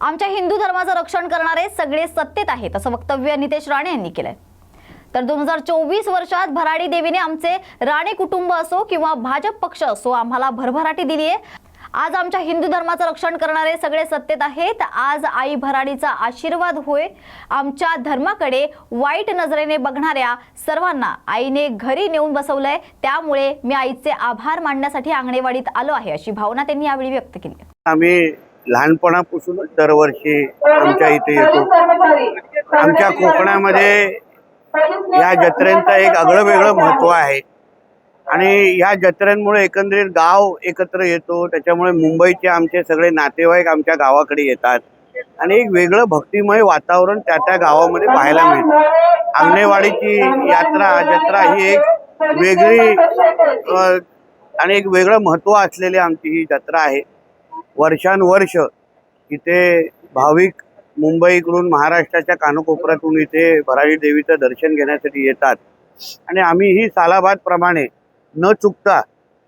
आमच्या हिंदू धर्माचं रक्षण करणारे सगळे सत्तेत आहेत असं वक्तव्य नितेश राणे यांनी केलंय. तर दोन हजार चोवीस वर्षात भराडी देवीने आमचे राणे कुटुंब असो किंवा भाजप पक्ष असो आम्हाला भरभराटी दिली आहे आज आमच्या हिंदू धर्माचं रक्षण करणारे सगळे सत्तेत आहेत. आज आई भराडीचा आशीर्वाद होय. आमच्या धर्माकडे वाईट नजरेने बघणाऱ्या सर्वांना आईने घरी नेऊन बसवलंय. त्यामुळे मी आईचे आभार मानण्यासाठी आंगणेवाडीत आलो आहे अशी भावना त्यांनी यावेळी व्यक्त केली आम्ही लहानपणापासूनच दरवर्षी आमच्या इथे येतो. आमच्या कोकणामध्ये या जत्रेंचं एक आगळं वेगळं महत्त्व आहे. आणि ह्या जत्रेंमुळे एकंदरीत गाव एकत्र येतो. त्याच्यामुळे मुंबईचे आमचे सगळे नातेवाईक आमच्या गावाकडे येतात. आणि एक वेगळं भक्तिमय वातावरण त्या त्या गावामध्ये पाहायला मिळतं. आंगणेवाडीची यात्रा जत्रा ही एक वेगळी आणि एक वेगळं महत्त्व असलेली आमची ही जत्रा आहे. वर्षानुवर्ष इथे भाविक मुंबईकडून महाराष्ट्राच्या कानकोपऱ्यातून इथे भराडी देवीचं दर्शन घेण्यासाठी येतात. आणि आम्हीही सालाबादप्रमाणे न चुकता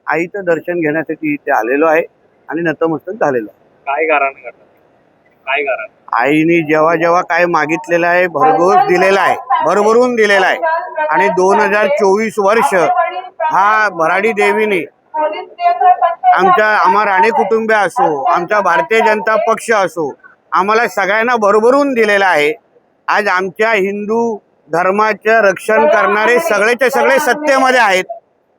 आईचं दर्शन घेण्यासाठी इथे आलेलो आहे आणि नतमस्तक झालेलो आहे. काय करतात काय गारण आईने जेव्हा जेव्हा काय मागितलेलं आहे भरघोस दिलेला आहे भरभरून दिलेला आहे. आणि दोन हजार चोवीस वर्ष हा भराडी देवीने आमच्या आम्हा राणे कुटुंबीय असो आमचा भारतीय जनता पक्ष असो आम्हाला सगळ्यांना भरभरून दिलेला आहे. आज आमच्या हिंदू धर्माचं रक्षण करणारे सगळेचे सगळे सत्तेमध्ये आहेत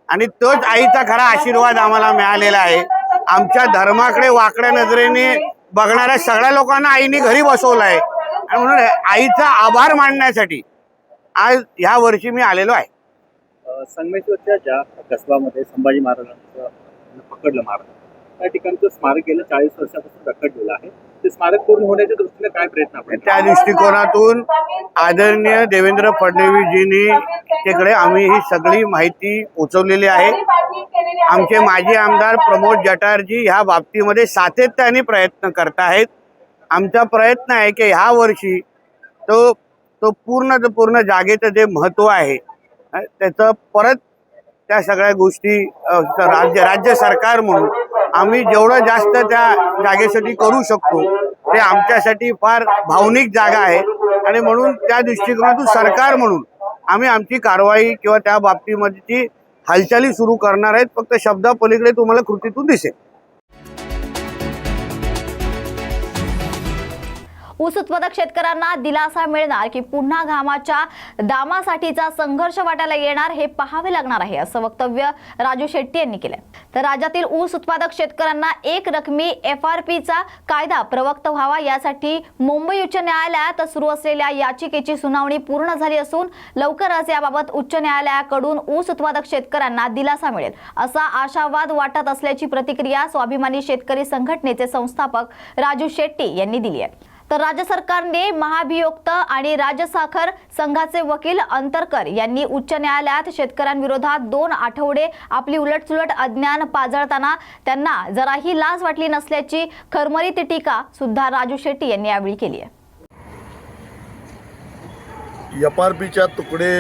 आणि तोच आईचा खरा आशीर्वाद आम्हाला मिळालेला आहे. आमच्या धर्माकडे वाकड्या नजरेने बघणाऱ्या सगळ्या लोकांना आईने घरी बसवलं आहे. आणि म्हणून आईचा आभार मानण्यासाठी आज ह्या वर्षी मी आलेलो आहे. संगमेश्वरच्या ज्या कसबामध्ये संभाजी महाराजांचं पकडलं महाराज त्या ठिकाणचं स्मारक गेलं चाळीस वर्षापासून रखडलेलं आहे. ते स्मारक पूर्ण होण्याच्या दृष्टीने काय प्रयत्न आपण त्या दृष्टिकोनातून आदरणीय देवेंद्र फडणवीसजींनी तिकडे आम्ही ही सगळी माहिती पोचवलेली आहे. आमचे माजी आमदार प्रमोद जटारजी ह्या बाबतीमध्ये सातत्याने प्रयत्न करत आहेत आमचा प्रयत्न आहे की ह्या वर्षी तो तो पूर्ण पूर्ण जागेचं जे महत्त्व आहे त्याचं परत त्या सगळ्या गोष्टी राज्य राज्य सरकार म्हणून आम्ही जेवढं जास्त त्या जागेसाठी करू शकतो ते आमच्यासाठी फार भावनिक जागा आहे. आणि म्हणून त्या दृष्टिकोनातून सरकार म्हणून आम्ही आमची कारवाई किंवा त्या बाबतीमध्ये हालचाली सुरू करणार आहेत. फक्त शब्दापलीकडे तुम्हाला कृतीतून दिसेल. ऊस उत्पादक शेतकऱ्यांना दिलासा मिळणार की पुन्हा घामाच्या दामासाठीचा संघर्ष वाटायला येणार हे पाहावे लागणार आहे असं वक्तव्य राजू शेट्टी यांनी केलंय. तर राज्यातील ऊस उत्पादक शेतकऱ्यांना एक रकमी एफ आर पीचा कायदा प्रवक्त व्हावा यासाठी मुंबई उच्च न्यायालयात सुरू असलेल्या याचिकेची सुनावणी पूर्ण झाली असून लवकरच याबाबत उच्च न्यायालयाकडून ऊस उत्पादक शेतकऱ्यांना दिलासा मिळेल असा आशावाद वाटत असल्याची प्रतिक्रिया स्वाभिमानी शेतकरी संघटनेचे संस्थापक राजू शेट्टी यांनी दिली आहे. तर राज्य सरकारने महाभियोक्त आणि राज्य साखर संघाचे वकील अंतरकर यांनी उच्च न्यायालयात शेतकऱ्यांविरोधात दोन आठवडे आपली उलटसुलट अज्ञान पाजळताना त्यांना जराही लाज वाटली नसल्याची खरमरीत टीका सुद्धा राजू शेट्टी यांनी यावेळी केली आहे. एफ आर पीच्या तुकडे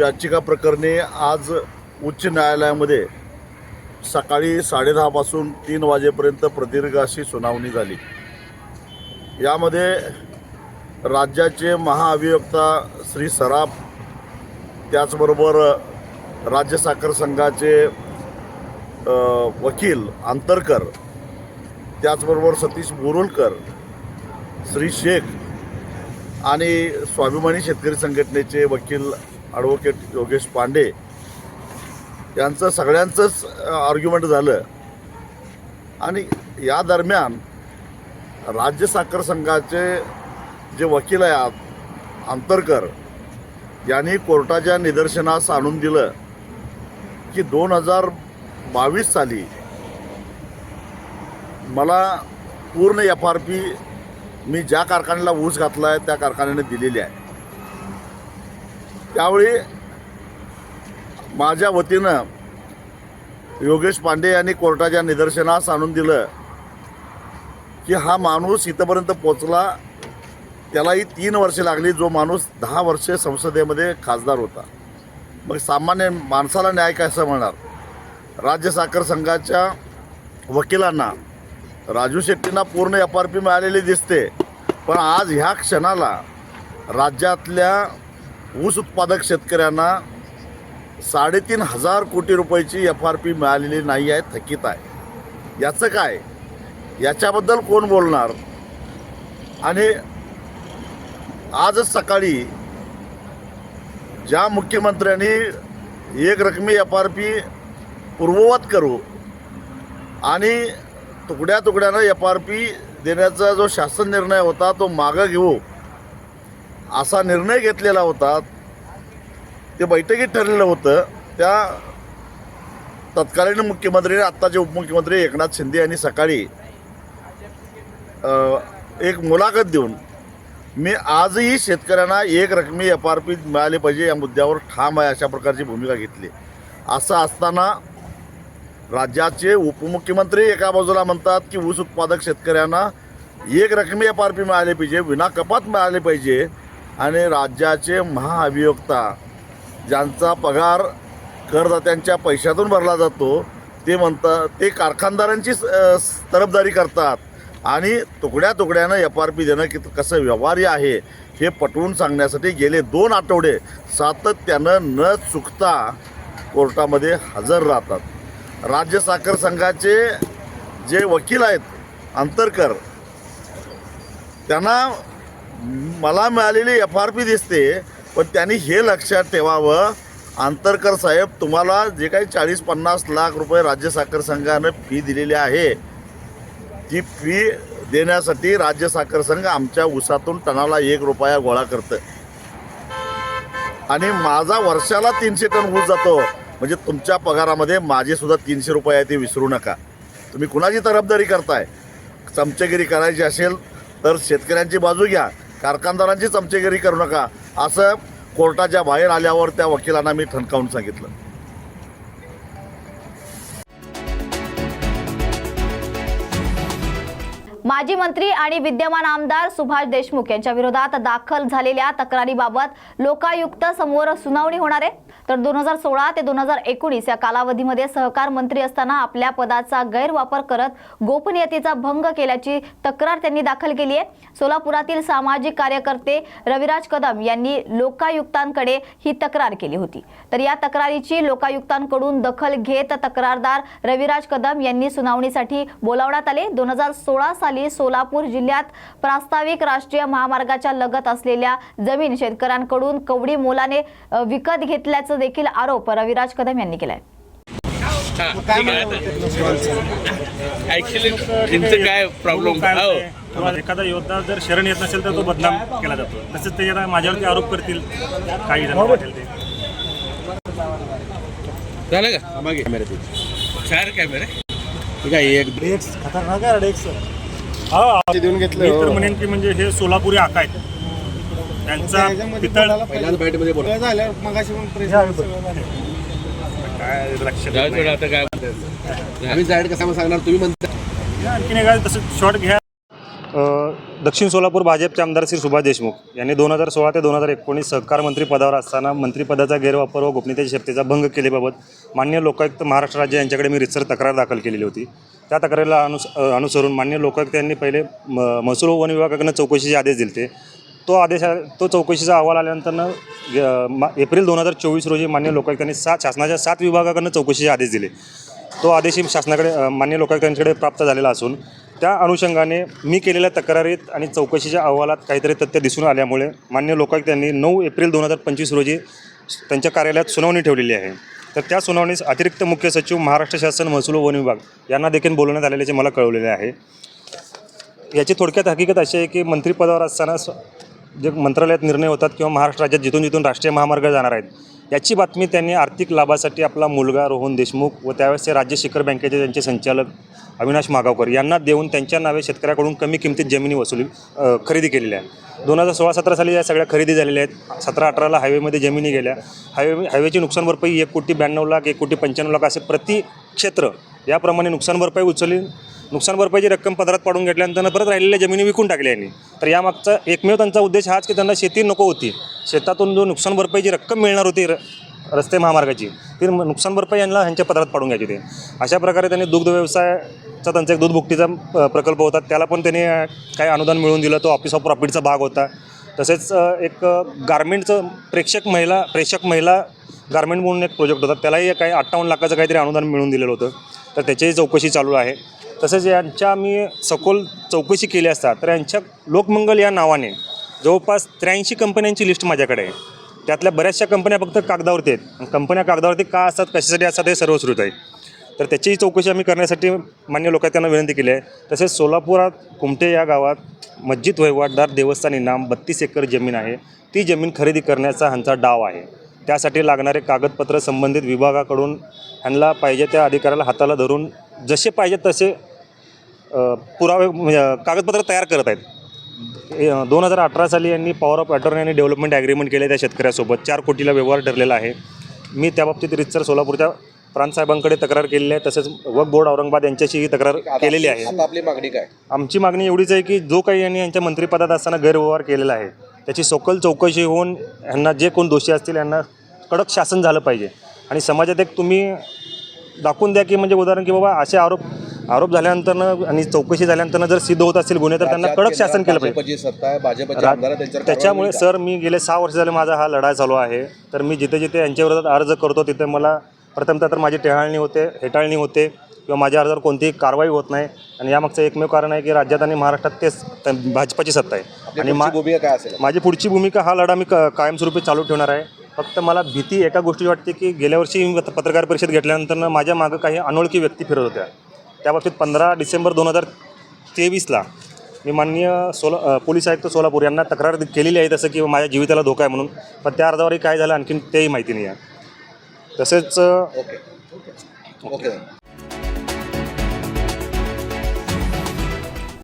याचिका प्रकरणी आज उच्च न्यायालयामध्ये सकाळी साडेदहापासून तीन वाजेपर्यंत प्रदीर्घ अशी सुनावणी झाली. यामध्ये राज्याचे महाअभियोक्ता श्री सराफ त्याचबरोबर राज्य साखर संघाचे वकील आंतरकर त्याचबरोबर सतीश बोरुलकर श्री शेख आणि स्वाभिमानी शेतकरी संघटनेचे वकील ॲडव्होकेट योगेश पांडे यांचं सगळ्यांचंच आर्ग्युमेंट झालं. आणि या दरम्यान राज्य साखर संघाचे जे वकील आहे आंतरकर यांनी कोर्टाच्या निदर्शनास आणून दिलं की दोन हजार बावीस साली मला पूर्ण एफ आर पी मी ज्या कारखान्याला ऊस घातला आहे त्या कारखान्याने दिलेली आहे. त्यावेळी माझ्या वतीनं योगेश पांडे यांनी कोर्टाच्या निदर्शनास आणून दिलं की हा माणूस इथंपर्यंत पोचला. त्यालाही तीन वर्षे लागली जो माणूस दहा वर्षे संसदेमध्ये खासदार होता. मग सामान्य माणसाला न्याय काय असं म्हणणार राज्य साखर संघाच्या वकिलांना राजू शेट्टींना पूर्ण एफ आर पी मिळालेली दिसते. पण आज ह्या क्षणाला राज्यातल्या ऊस उत्पादक शेतकऱ्यांना साडेतीन हजार कोटी रुपयाची एफ आर पी मिळालेली नाही आहे थकीत आहे. याचं काय? याच्याबद्दल कोण बोलणार? आणि आजच सकाळी ज्या मुख्यमंत्र्यांनी एक रकमी एफ आर पी पूर्ववत करू आणि तुकड्या तुकड्यानं एफ आर पी देण्याचा जो शासन निर्णय होता तो मागं घेऊ असा निर्णय घेतलेला होता. ते बैठकीत ठरलेलं होतं. त्या तत्कालीन मुख्यमंत्री आत्ताचे उपमुख्यमंत्री एकनाथ शिंदे यांनी सकाळी एक मुलाखत देऊन मी आजही शेतकऱ्यांना एक रकमी एफ आर पी मिळाली पाहिजे या मुद्द्यावर ठाम आहे अशा प्रकारची भूमिका घेतली. असं असताना राज्याचे उपमुख्यमंत्री एका बाजूला म्हणतात की ऊस उत्पादक शेतकऱ्यांना एक रकमी एफ आर पी मिळाली पाहिजे विना कपात मिळाली पाहिजे आणि राज्याचे महाअभियोक्ता ज्यांचा पगार करदात्यांच्या पैशातून भरला जातो ते म्हणतात ते कारखानदारांची तरफदारी करतात. आणि तुकड्या तुकड्यानं एफ आर पी देणं की कसं व्यवहार्य आहे हे पटवून सांगण्यासाठी गेले दोन आठवडे सातत्यानं न चुकता कोर्टामध्ये हजर राहतात. राज्य साखर संघाचे जे वकील आहेत अंतरकर त्यांना मला मिळालेली एफ आर पी दिसते पण त्यांनी हे लक्षात ठेवावं. आंतरकर साहेब तुम्हाला जे काही चाळीस पन्नास लाख रुपये राज्य साखर संघानं फी दिलेली आहे ती फी देण्यासाठी राज्य साखर संघ आमच्या ऊसातून टनाला एक रुपया गोळा करतं आणि माझा वर्षाला तीनशे टन ऊस जातो. म्हणजे तुमच्या पगारामध्ये माझे सुद्धा तीनशे रुपये आहे ते विसरू नका. तुम्ही कुणाची तरफदारी करताय? चमचेगिरी करायची असेल तर शेतकऱ्यांची बाजू घ्या. कारखानदारांची चमचेगिरी करू नका. असं कोर्टाच्या बाहेर आल्यावर त्या वकिलांना मी ठणकावून सांगितलं. माजी मंत्री आणि विद्यमान आमदार सुभाष देशमुख यांच्या विरोधात दाखल झालेल्या तक्रारीबाबत लोकायुक्त समोर सुनावणी होणार आहे. तर दोन हजार सोळा ते दोन हजार एकोणीस या कालावधीमध्ये सहकार मंत्री असताना आपल्या पदाचा गैरवापर करत गोपनीयतेचा भंग केल्याची तक्रार त्यांनी दाखल केली आहे. सोलापुरातील सामाजिक कार्यकर्ते रविराज कदम यांनी लोकायुक्तांकडे ही तक्रार केली होती. तर या तक्रारीची लोकायुक्तांकडून दखल घेत तक्रारदार रविराज कदम यांनी सुनावणीसाठी बोलावण्यात आले. दोन हजार सोळा साली सोलापूर जिल्ह्यात प्रास्ताविक राष्ट्रीय महामार्गाच्या लगत असलेल्या जमीन शेतकऱ्यांकडून कवडी मोलाने विकत घेतल्याचं देखील आरोप रविराज कदम यांनी केलाय. काय प्रॉब्लेम हो. एखादा योद्धा जर शरण येत नसेल तर तो बदनाम केला जातो. तसंच ते माझ्यावरती आरोप करतील. काही जण वाटेल ते. झालं का? मागे कॅमेरा चार कॅमेरे काय एक खतरनाक आहे डेक्स हा. देऊन घेतलं तर म्हणेन की म्हणजे हे सोलापुरी आका आहेत. त्यांचा पितळ पहिल्यांदा बॅटमध्ये बोला. काय लक्ष जाऊ देत थोडं नाही. आता काय म्हणतात. आम्ही जाहीर कसं सांगणार तुम्ही म्हणता. आणखीन एका तसं शॉर्ट घ्या. दक्षिण सोलापूर भाजपचे आमदार श्री सुभाष देशमुख यांनी दोन हजार सोळा ते दोन हजार एकोणीस सहकार मंत्री पदावर असताना मंत्रिपदाचा गैरवापर व गोपनीयतेच्या शक्तीचा भंग केल्याबाबत मान्य लोकायुक्त महाराष्ट्र राज्य यांच्याकडे मी रितसर तक्रार दाखल केलेली होती. त्या तक्रारीला अनुस अ, अनुसरून मान्य लोकायुक्त यांनी पहिले म- महसूल व वन विभागाकडनं चौकशीचे आदेश दिले तो आदेश तो चौकशीचा अहवाल आल्यानंतर मा- एप्रिल दोन हजार चोवीस रोजी मान्य लोकायुक्तांनी सात शासनाच्या सात विभागाकडनं चौकशीचे आदेश दिले. तो आदेशही शासनाकडे मान्य लोकायुक्तांकडे प्राप्त झालेला असून त्या अनुषंगाने मी केलेल्या तक्रारीत आणि चौकशीच्या अहवालात काहीतरी तथ्य दिसून आल्यामुळे मान्य लोकायुक्तांनी नऊ एप्रिल दोन हजार पंचवीस रोजी त्यांच्या कार्यालयात सुनावणी ठेवलेली आहे. तर त्या सुनावणीस अतिरिक्त मुख्य सचिव महाराष्ट्र शासन महसूल वन विभाग यांना देखील बोलवण्यात आलेल्याचे मला कळवलेले आहे. याची थोडक्यात हकीकत अशी आहे की मंत्रिपदावर असताना जे मंत्रालयात निर्णय होतात किंवा महाराष्ट्र राज्यात जिथून जिथून राष्ट्रीय महामार्ग जाणार आहेत याची बातमी त्यांनी आर्थिक लाभासाठी आपला मुलगा रोहन देशमुख व त्यावेळेसचे राज्य शिखर बँकेचे त्यांचे संचालक अविनाश मागावकर यांना देऊन त्यांच्या नावे शेतकऱ्याकडून कमी किमतीत जमिनी वसुली खरेदी केलेल्या आहे दोन हजार सोळा सतरा साली या सगळ्या खरेदी झालेल्या आहेत. सतरा अठराला हायवेमध्ये जमिनी गेल्या. हायवे हायवेची नुकसान भरपाई एक कोटी ब्याण्णव लाख एक कोटी पंच्याण्णव लाख असे प्रति क्षेत्र याप्रमाणे नुकसान भरपाई उचलली. नुकसान भरपाईची रक्कम पदरात पाडून घेतल्यानंतर परत राहिलेल्या जमिनी विकून टाकल्या यांनी. तर यामागचा एकमेव त्यांचा उद्देश हाच की त्यांना शेती नको होती. शेतातून जो नुकसान भरपाईची रक्कम मिळणार होती र रस्ते महामार्गाची ती नुकसान भरपाई यांना ह्यांच्या पदरात पाडून घ्यायची ते अशा प्रकारे त्यांनी दुग्ध व्यवसायाचा त्यांचा एक दूध भुकटीचा प्रकल्प होता. त्याला पण त्यांनी काही अनुदान मिळवून दिलं. तो ऑफिस ऑफ प्रॉफिटचा भाग होता. तसेच एक गारमेंटचं प्रेक्षक महिला प्रेक्षक महिला गारमेंट म्हणून एक प्रोजेक्ट होता. त्यालाही काही अठ्ठावन्न लाखाचं काहीतरी अनुदान मिळवून दिलेलं होतं. तर त्याचीही चौकशी चालू आहे. तसेच यांच्या आम्ही सखोल चौकशी केली असता तर यांच्या लोकमंगल या नावाने जवळपास त्र्याऐंशी कंपन्यांची लिस्ट माझ्याकडे आहे. त्यातल्या बऱ्याचशा कंपन्या फक्त कागदावरती आहेत. कंपन्या कागदावरती का असतात कशासाठी असतात हे सर्वश्रुत आहे तर त्याचीही चौकशी आम्ही करण्यासाठी मान्य लोकांना विनंती केली आहे. तसेच सोलापुरात कुमटे या गावात मस्जिद वहिवाटदार देवस्थान इनाम बत्तीस एकर जमीन आहे. ती जमीन खरेदी करण्याचा ह्यांचा डाव आहे. त्यासाठी लागणारे कागदपत्र संबंधित विभागाकडून ह्यांना पाहिजे त्या अधिकाऱ्याला हाताला धरून जसे पाहिजे तसे पुरावे म्हणजे कागदपत्र तयार करत आहेत. दोन हजार अठरा साली यांनी पॉवर ऑफ अटॉर्नी आणि डेव्हलपमेंट ॲग्रीमेंट केले त्या शेतकऱ्यासोबत. चार कोटीला व्यवहार ठरलेला आहे. मी त्याबाबतीत रितसर सोलापूरच्या प्रांतसाहेबांकडे तक्रार केलेली आहे. तसेच वक बोर्ड औरंगाबाद यांच्याशी ही तक्रार केलेली आहे. आपली मागणी काय? आमची मागणी एवढीच आहे की जो काही यांनी यांच्या मंत्रिपदात असताना गैरव्यवहार केलेला आहे त्याची सखोल चौकशी होऊन यांना जे कोण दोषी असतील यांना कडक शासन झालं पाहिजे. आणि समाजात एक तुम्ही दाखवून द्या की म्हणजे उदाहरण की बाबा असे आरोप आरोप झाल्यानंतर आणि चौकशी झाल्यानंतर जर सिद्ध होत असतील गुन्हे तर त्यांना कडक शासन केलं पाहिजे. भाजपची सत्ता आहे भाजपचे रा- आमदार त्यांच्यावर त्याच्यामुळे सर मी गेले सहा वर्ष झाले माझा हा लढा चालू आहे. तर मी जिथे जिथे यांच्या विरोधात अर्ज करतो तिथे मला प्रथमतः तर माझी टेहाळणी होते हेटाळणी होते किंवा माझ्या अर्जावर कोणतीही कारवाई होत नाही. आणि यामागचं एकमेव कारण आहे की राज्यात आणि महाराष्ट्रात तेच भाजपाची सत्ता आहे. आणि भूमिका काय असेल? माझी पुढची भूमिका हा लढा मी कायमस्वरूपी चालू ठेवणार आहे. फक्त मला भीती एका गोष्टी वाटते की गेल्या वर्षी मी पत- पत्रकार परिषद घेतल्यानंतर माझ्या मागं काही अनोळखी व्यक्ती फिरत होत्या. त्याबाबतीत पंधरा डिसेंबर दोन हजार तेवीसला मी माननीय सोला पोलीस आयुक्त सोलापूर यांना तक्रार केलेली आहे तसं की माझ्या जीविताला धोका आहे म्हणून. पण त्या अर्जावरही काय झालं आणखीन तेही माहिती नाही आहे. तसेच ओके. ओके.